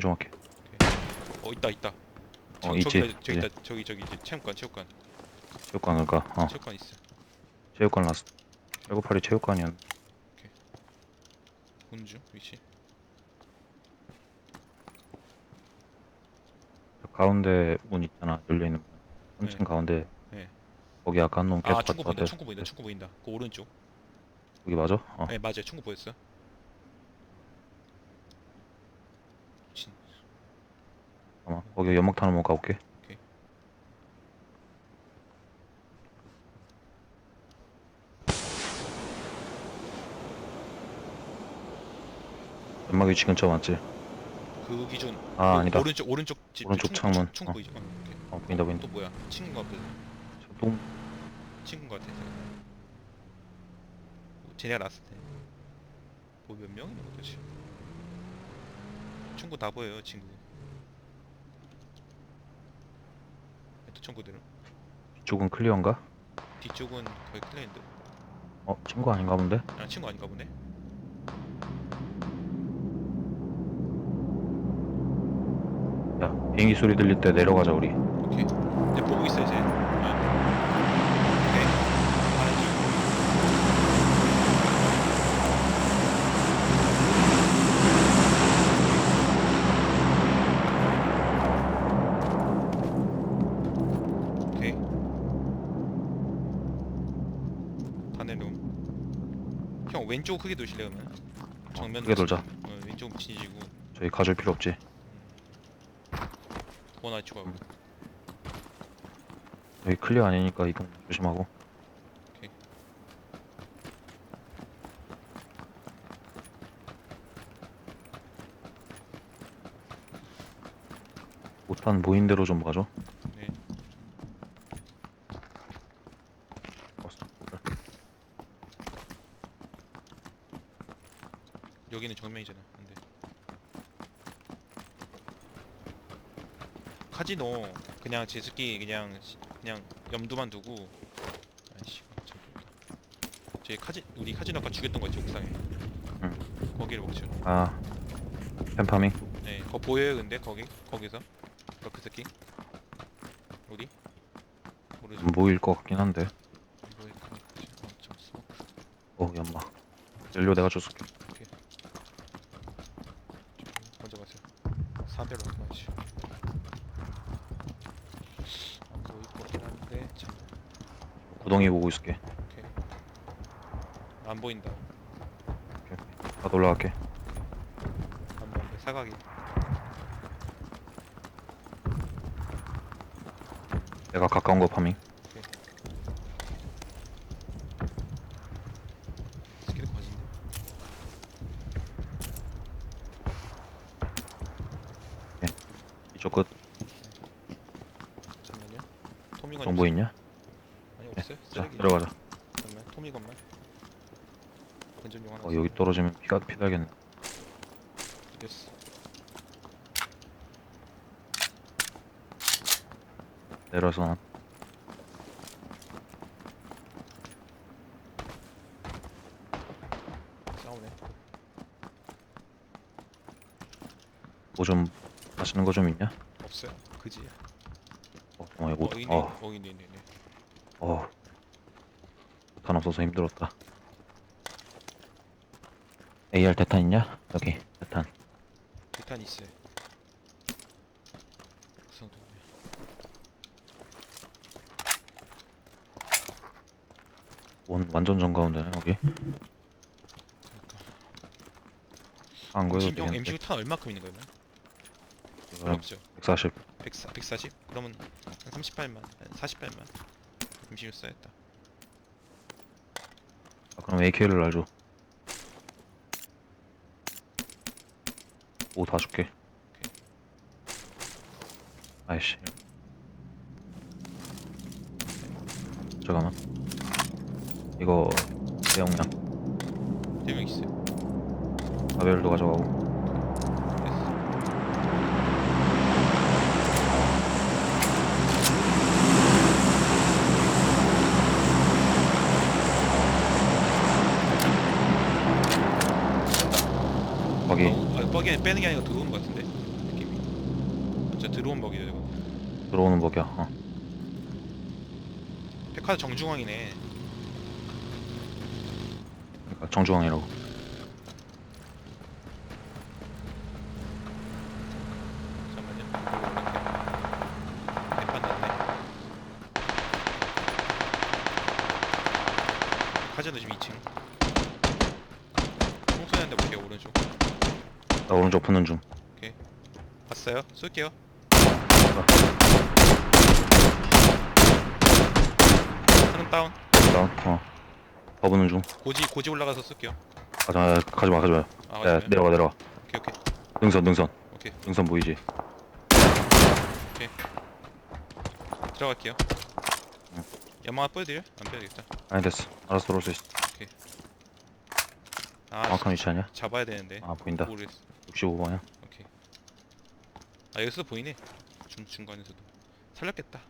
좀 할게. 어 있다 있다. 어, 저기 있지, 저기 저기. 있다 저기 저기 이제 체육관 체육관 체육관 그러니까 어 체육관 있어. 체육관. 198이 체육관이었. 보는 중 위치. 가운데 문 있잖아 열려 있는 문. 3층 네. 가운데. 네. 거기 아까 한놈 계속 아 충구 갔다 보인다. 충구 보인다 충구 보인다. 그 오른쪽. 거기 맞아? 어. 네 맞아요 충구 보였어. 진 잠깐만. 거기 연막탄 한번 가볼게. 오케이. 연막 위치 근처 맞지? 그 기준. 아 그 아니다. 오른쪽 오른쪽 집. 오른쪽 충구, 창문. 충구 어. 보이죠. 어, 오케이. 어 보인다 보인다. 또 뭐야? 것 같아. 저 똥. 친구인 것 같아. 쟤네가 났을 때. 뭐몇 명이나 도대체? 친구 다 보여요 친구. 또 친구들은 이쪽은 클리어인가? 뒤쪽은 거의 클레인드. 어 친구 아닌가 본데? 아 친구 아닌가 보네. 야 비행기 소리 들릴 때 내려가자 우리. 오케이. 이제 보고 있어 이제. 아. 오케이. 가는 중. 오케이. 다내놈. 형 왼쪽 크게 도실래 그러면? 정면 크게 돌자. 어, 왼쪽 진지고 저희 가줄 필요 없지. 원 아치고 하고. 여기 클리어 아니니까 이동 조심하고. 오케이. 모인 대로 좀 봐줘. 네. 어, 여기는 정면이잖아. 근데 카지노 그냥 제스키 그냥 시- 그냥 염두만 두고 아이씨 참 저희 카지 우리 카지노 아까 죽였던 거 있지 옥상에. 거기를 먹죠. 아 펜파밍. 네, 거 보여요 근데 거기 거기서 그 새끼 어디? 모르죠. 모일 것 같긴 한데. 보일. 어. 어 연막. 연료 내가 줬을게. 먼저 가세요. 4대로 가야지. 안 보일 것 같긴 한데 참. 구덩이 보고 있을게. 오케이. 안 보인다. 나도 올라갈게. 안 보인다. 사각이. 내가 가까운 거 파밍. 스킬 거진데. 이쪽 끝. 잠깐만요. 토미건 정보 있냐? 없어요. 자 쓰레기. 들어가자. 잠깐만. 토미건만. 건전용 하나. 어 여기 떨어지면 피가 피달겠네. 됐어. 내려서 난 싸우네. 뭐좀 맛있는 거 좀 있냐? 없어요. 그지. 어, 어, 이거 어, 있네. 어, 어, 있네, 있네, 있네. 어. 대탄 없어서 힘들었다. AR 대탄 있냐? 여기 대탄. 대탄 있어요. 구성도 없네. 원 완전 정가운데네 여기. 그러니까. 안형 되겠는데. MCU 탄 얼마큼 있는 거예요? 그럼 없죠. 140. 140, 140? 그러면 한 38만, 한 48만. MCU 써야겠다. 아, 그럼 AK를 놔줘. 오 다 줄게. 아이씨. 잠깐만. 이거 대용량 있어요. 가벨도 가져가고. 버기는 빼는 게 아니고 들어오는 것 같은데 느낌이. 진짜 들어온 버기죠 이거. 들어오는 버기야. 어. 백화 정중앙이네. 그러니까 정중앙이라고. 나 푸는 중. 봤어요? 쏠게요 하는 다운 다운. 어. 더 부는 중. 고지 고지 올라가서 쏠게요 가지 마, 가지 마, 가지 마. 아 야, 맞아요? 내려가, 내려가. 오케이 오케이 능선, 능선. 오케이 능선 보이지? 들어갈게요 응. 연막 뿌려드려? 안 빼야겠다 아니, 됐어. 알아서 들어올 수 있어. 아 정확한 위치 아니야? 잡아야 되는데 아, 보인다. 모르겠어 65번이야. 오케이 아 여기서 보이네 중, 중간에서도 살렸겠다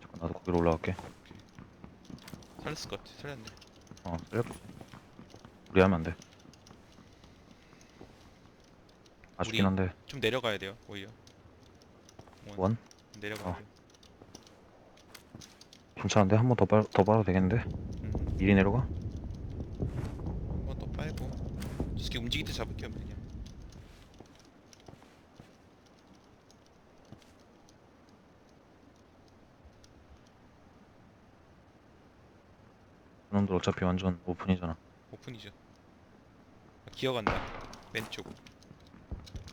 잠깐, 나도 거기로 올라갈게. 살렸을 것 같아 살렸네 어, 살려. 우리 하면 안 돼. 아쉽긴 우리- 한데. 좀 내려가야 돼요 오히려 원? 내려가야 어. 돼요 괜찮은데? 한 번 더 빨, 더 빨아도 되겠는데? 음, 미리 내려가? 한번 더 빨고 이 새끼 움직일 때 잡을게요 그냥 그놈들 어차피 완전 오픈이잖아. 오픈이죠 기어간다 왼쪽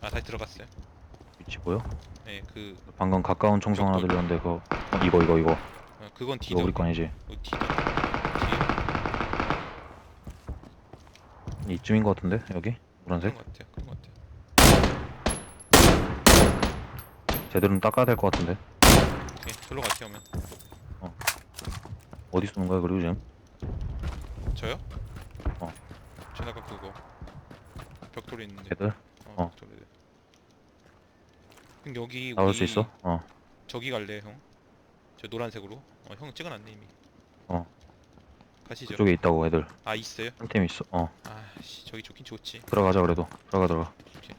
아 다시 들어갔어요 위치 보여? 네그 방금 가까운 총성 하나 들렸는데 그거 어, 이거 이거 이거 어, 그건 이거 D다 우리 거 아니지? 어, D다 뒤에 이쯤인 거 같은데 여기? 그런 노란색? 것 같아요. 그런 것 같아요. 제대로 닦아야 될거 같은데. 오케이 절로 갈게요 오면. 어디 쏘는 거야 그리고 지금? 저요? 어. 전 아까 그거. 벽돌이 있는데. 걔들? 어, 어. 그럼 여기 나올 우리 수 있어? 어. 저기 갈래 형? 저 노란색으로? 어, 형 찍어놨네 이미. 어. 가시죠. 그쪽에 있다고 애들. 아 있어요? 한 팀 있어. 어. 아씨 저기 좋긴 좋지. 들어가자 그래도. 들어가 들어가. 오케이.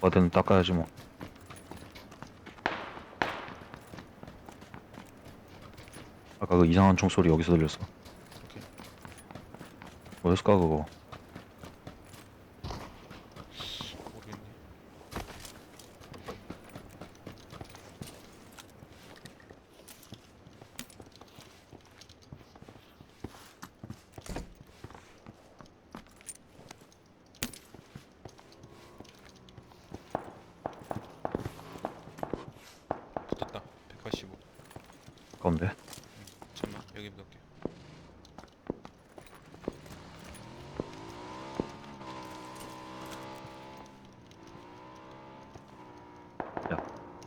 어든 닦아야지 뭐. 아까 그 이상한 총소리 여기서 들렸어. 오케이. 뭐였을까 그거 모르겠네 붙었다 185 가운데. 잠깐만 여기 넣을게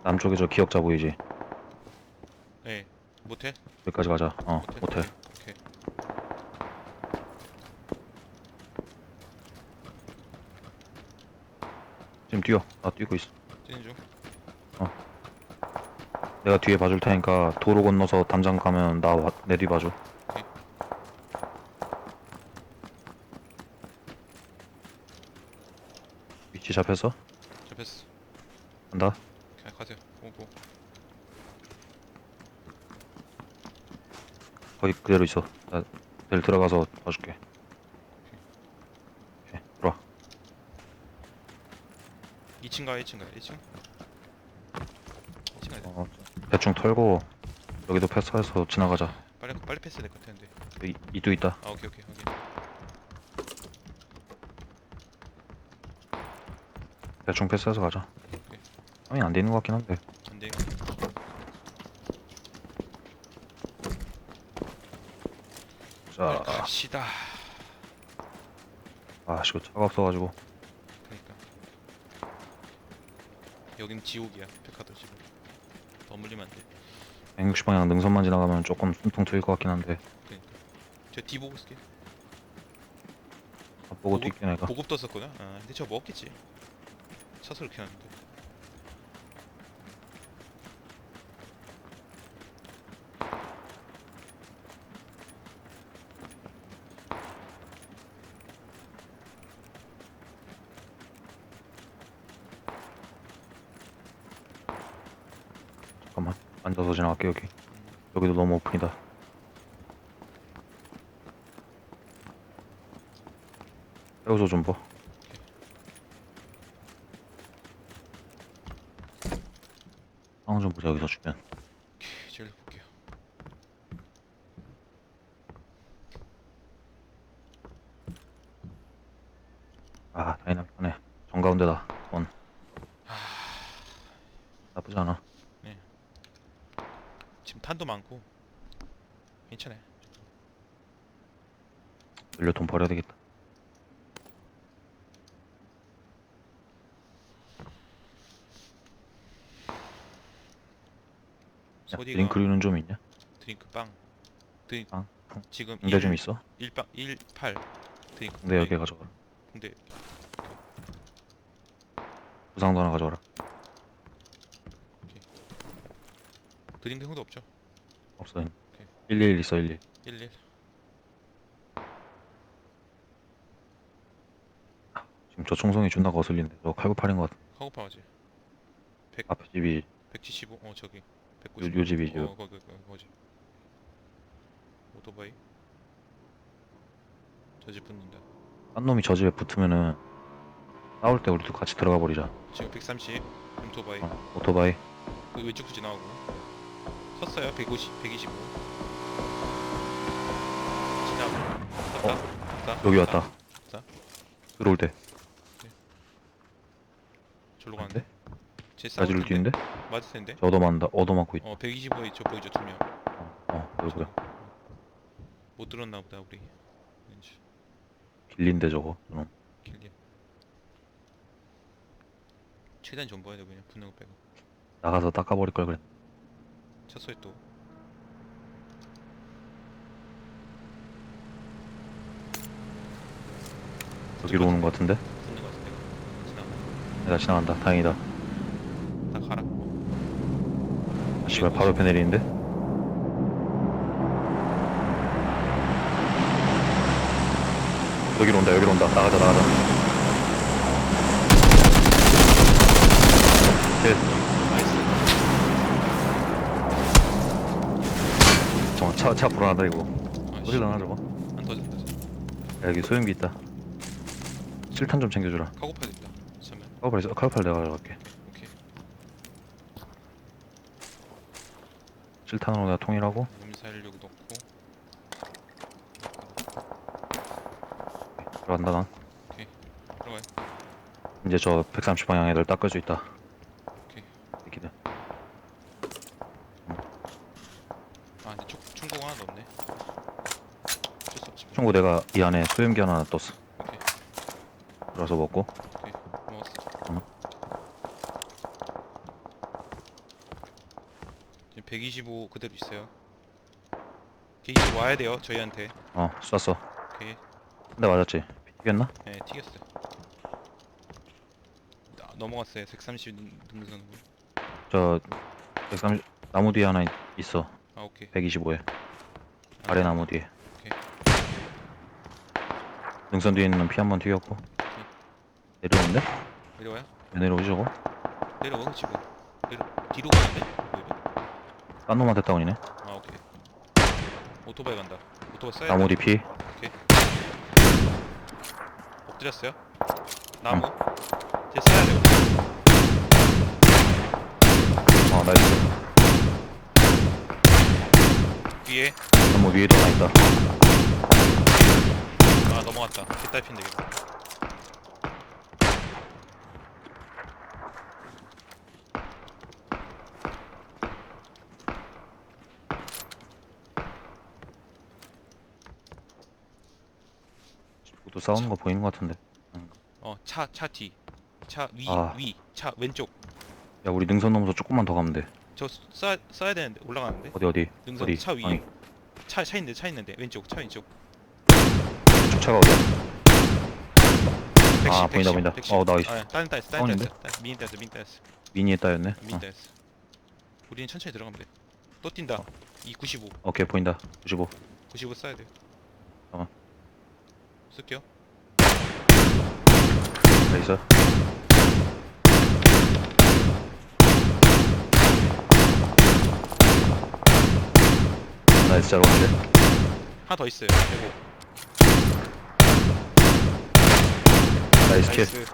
남쪽에 저 기억자 보이지? 네 모텔? 여기까지 가자. 어 모텔? 모텔 오케이. 지금 뛰어. 나 뛰고 있어. 뛰는 중 내가 뒤에 봐줄 테니까 도로 건너서 담장 가면 나 내 뒤 봐줘. 위치 잡혔어? 잡혔어 간다. 그냥 가세요 오고 거기 그대로 있어. 나 내일 들어가서 봐줄게. 오케이, 들어와. 2층 가요 2층 가요 1층 2층 가야 돼 어, 대충 털고 여기도 패스해서 지나가자. 빨리 빨리 패스 될것 같은데 이, 이도 있다. 아 오케이 오케이 오케이 대충 패스해서 가자. 오케이. 화면 안 되는 것 같긴 한데. 안 돼 자, 갑시다 아, 씨, 이거 차가 없어가지고. 그러니까 여긴 지옥이야 백화도 지금 머물리면 안 돼 160 방향 능선만 지나가면 조금 숨통 트일 것 같긴 한데. 그러니까 저뒤 보고 있을게 아, 보고 보급? 뛰긴 해가. 보급 떴었구나 아 근데 저 먹겠지 차서 이렇게 하는데 앉아서 지나갈게 여기. 여기도 너무 오픈이다. 빼고서 좀봐. 상황 좀 보자 여기서 주면 오케이 저기로 볼게요. 아 다이나믹하네. 정가운데다 원. 아 나쁘지 않아 지금 탄도 많고. 괜찮아요. 연료 돈 버려야 되겠다. 야, 소디가 드링크류는 좀 있냐? 드링크 빵. 드링 빵? 지금 군대 좀 1, 있어? 1빵 18 드링크 근데 여기 가져가라. 근데 부상도 하나 가져가라 드링크 형도 없죠? 없어 111 있어 11 11 지금 저 총성이 존나 거슬리는데 저 칼국팔인 것 같아 카고파 맞지? 앞에 집이 175 어 저기. 요, 195요 집이 어 요. 거기 거기 거기 오토바이? 저 집 붙는다. 딴 놈이 저 집에 붙으면은 싸울 때 우리도 같이 들어가 버리자. 지금 130 오토바이. 어, 오토바이. 그 왼쪽 지나가고 섰어요. 150 125 지나고. 왔다? 왔다? 여기 왔다. 왔다? 들어올 때. 절로 안돼? 가는데? 제 나지를 텐데? 뛰는데? 맞을 텐데? 저 얻어맞는다. 얻어맞고 있다. 어 125에 저 보이죠 두 명. 어 여기야 못 들었나 보다 우리. 왠지. 길린데 저거. 저놈 길게 최대한 좀 봐야 돼 그냥. 붙는 거 빼고. 나가서 닦아버릴 걸 그랬 쳤어요 또. 여기로 오는 것 같은데? 붙는 거 같은데 지나 내가 지나간다. 다행이다. 다 가라. 아, 씨발 바로 옆에 내리는데? 여기로 온다 여기로 온다. 나가자 나가자. 셋 차, 차 불안하다 이거. 아, 어디 나나 저거? 안 터진다 야, 여기 소염기 있다. 실탄 좀 챙겨주라. 카고파 됐다. 잠깐만 카우팔 있어? 카우팔 내가 가져갈게. 오케이. 실탄으로 내가 통일하고. 몸살력 넣고. 들어간다 난. 들어가요. 이제 저 130 방향 애들 닦을 수 있다 오케이 새끼들 아 근데 총, 총공 하나도 없네 어쩔 수 없지 뭐. 친구 내가 이 안에 소염기 하나 떴어 오케이 들어와서 먹고. 오케이 먹었어. 응. 지금 125 그대로 있어요. 125 와야 돼요 저희한테. 어 쐈어. 오케이. 근데 맞았지? 이겼나? 네 튀겼어요. 나, 넘어갔어요 130 능선으로 저 130 나무 뒤에 하나 있- 있어. 아 오케이. 125에. 아, 아래 나무 뒤에. 능선 뒤에 있는 피 한 번 튀겼고. 내려오는데? 내려와요? 왜 내려오지 저거? 내려와 지금. 내려 뒤로 가는데? 왜? 딴 놈한테 다운이네. 아 오케이. 오토바이 간다. 오토바이 써야 나무 돼. 뒤 피? 엎드렸어요? 나무? 이제 써야 돼요. 어 나이스. 위에. 나무 위에도 하나 있다 아 넘어갔다. 뒷달핀데 이거 또 싸우는 거 보이는 거 같은데. 어 차 차 뒤. 차 위 아. 위. 차 왼쪽. 야 우리 능선 넘어서 조금만 더 가면 돼. 저 쏴, 쏴야 되는데 올라가는데? 어디 어디? 능선 어디? 차 위에 아니. 차, 차 있는데 차 있는데. 왼쪽 차 왼쪽. 저 차가 어디야? 110, 아, 보인다, 110, 보인다. 110. 어, 나이스. 아, 다른 따였어 다른 다운인데? 따였어 따- 미니 따였어 미니 따였어 미니에 따였네 미니 어. 따였어 우리는 천천히 들어가면 돼 또 뛴다 이 95 오케이 보인다 95 95 써야 돼요 어. 쓸게요 나이스 S자로 가는데 하나 더 있어요. 대고. 나이스 킬 나이스.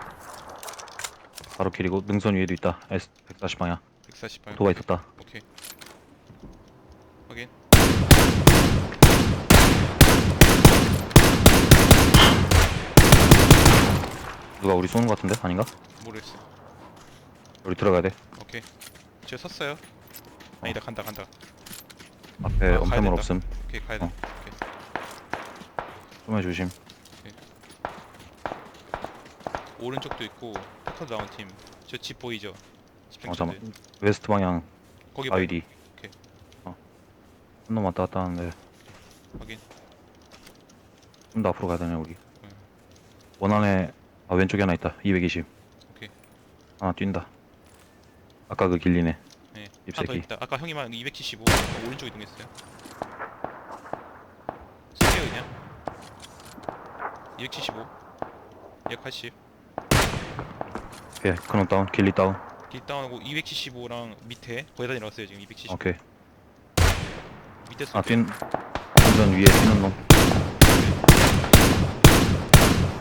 바로 킬이고 능선 위에도 있다 S 140 방향 148. 도가 있었다 오케이. 확인. 누가 우리 쏘는 거 같은데? 아닌가? 모르겠어. 우리 들어가야 돼 오케이. 저 섰어요. 아니다 간다 간다. 앞에 아, 가야 엄폐물 된다. 없음 오케이 가야 돼. 어. 오케이. 좀만 조심 오른쪽도 있고 테커 나온 팀. 저 집 보이죠? 집 어. 잠깐 웨스트 방향 거기 봐. 아이디 오케이. 어한 놈 왔다 갔다 하는데 확인. 좀 더 앞으로 가야 되네 우리 응. 원안에 아 왼쪽에 하나 있다 220 오케이. 하나 뛴다 아까 그 길리네 네. 이 하나 더 새끼. 있다. 아까 형이 말한 275. 어, 오른쪽 이동했어요. 세개 그냥. 275. 280. 오케이 큰놈 다운 길리 다운 길 다운하고 275랑 밑에 거기다 내려왔어요 지금 270. 오케이 밑에 아 쏠게. 뛴 완전 위에 뛰는 놈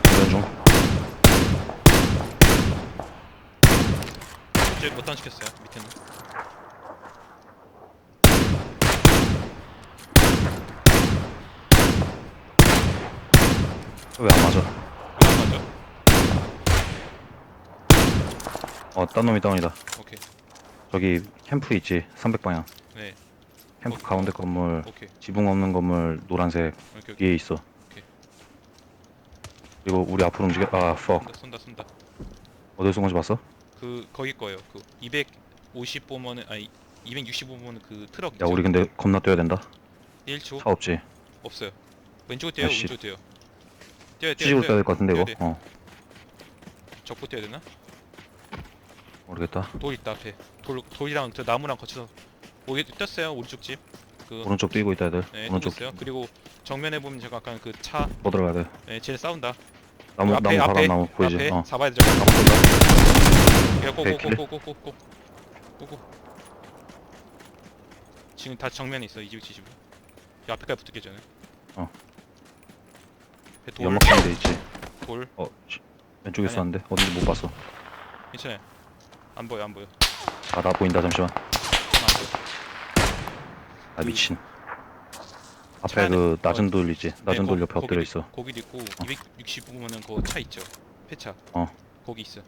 완전 중 저기 못 다운시켰어요 밑에는. 왜 안 맞아 안 맞아. 어 딴 놈이 다운이다 오케이. 저기 캠프 있지 300방향 네. 캠프 어. 가운데 건물 오케이. 지붕 없는 건물 노란색 오케이. 오케이. 위에 있어 오케이. 그리고 우리 앞으로 움직여 아 fuck 쏜다 쏜다 쏜다. 어디서 쏜 건지 봤어? 그 거기 거예요. 그 250 보면은 아니 260 보면은 그 트럭 야 우리 근데 겁나 뛰어야 된다 1초 차 없지 없어요. 왼쪽으로 뛰어요. 아, 씨. 오른쪽으로 뛰어요. 뛰어요. 뛰어요. 수직으로 뛰어야 될 것 같은데 이거 돼. 어 적고 뛰어야 되나? 모르겠다 돌 있다 앞에. 돌 돌이랑 저 나무랑 거쳐서 오게 떴어요. 오른쪽 집. 그 오른쪽 뛰고 있다 애들 네, 오른쪽 있어요. 그리고 정면에 보면 제가 아까 그 차, 뭐 들어가야 돼 네, 쟤네 싸운다. 나무 앞에, 나무 앞에, 나무 보이지 앞에 어 잡아야 되죠. 오케이, 킬레. 고고고고고고고. 고고. 지금 다 정면에 있어. 275. 이 앞에까지 붙을게 저는. 어. 돌, 연막 가운데 있지 돌. 어 씨, 왼쪽에 아니야. 쏘는데 어딘지 못 봤어 괜찮아요. 안 보여, 안 보여. 아나 보인다 잠시만. 아 미친 앞에 그 낮은 어. 돌 있지 낮은 네, 돌 거- 옆에 엎드려 있어 거기도 있고 265면은 그 차 있죠. 폐차. 어. 거기 있어.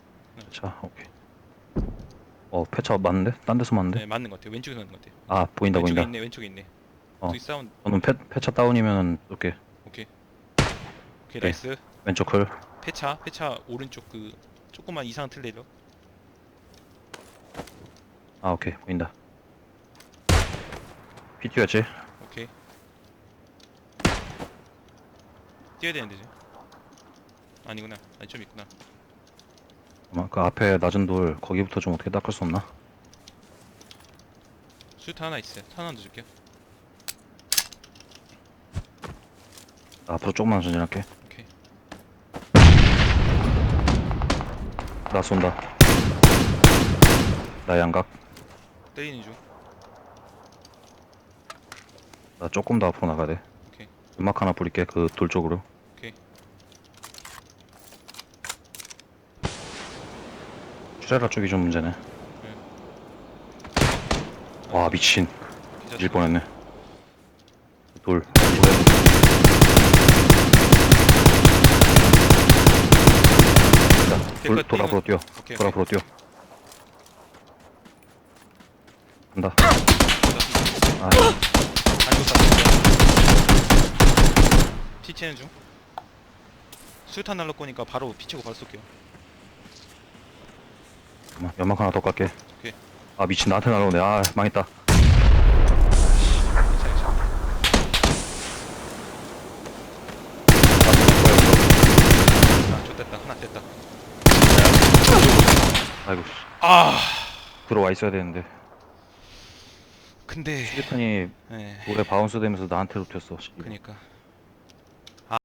자 오케이 어 폐차 맞는데? 딴 데서 맞는데? 네, 맞는 것 같아요. 왼쪽에서 맞는 것 같아요. 아 보인다 왼쪽에 보인다 있네, 왼쪽에 있네. 어. 사운드. 저는 폐, 폐차 다운이면 오케이 오케이. 오케이, 네. 나이스. 왼쪽 클 폐차, 폐차 오른쪽 그 조그만 이상한 틀 내려. 아 오케이 보인다 피 튀었지? 오케이. 뛰어야 되는데 지금. 아니구나. 아니 좀 있구나. 잠깐만 그 앞에 낮은 돌 거기부터 좀 어떻게 닦을 수 없나? 수트 하나 있어요. 하나 더 줄게요. 나 앞으로 조금만 전진할게 오케이. 나 쏜다 나 양각 때리는 중. 나 조금 더 앞으로 나가야 돼 오케이. 음악 하나 뿌릴게 그 돌 쪽으로 오케이. 추레라 쪽이 좀 문제네 와 미친 기자 질 뻔했네 돌 돌, 끝, 돌 앞으로 뛰어 오케이. 돌 오케이. 앞으로 뛰어 간다 아 쐈어. 피치는 중. 수탄 날라 거니까 바로 피치고 바로 쏠게요. 잠깐만 연막 하나 더 깎게 오케이. 아 미친 나한테 날아오네 아 망했다 괜찮아, 괜찮아. 아, 좋됐다. 하나 됐다. 아이고 씨. 아, 들어와 있어야 되는데 근데 수류탄이 네, 돌에 바운스 되면서 나한테로 튀었어 씨. 그니까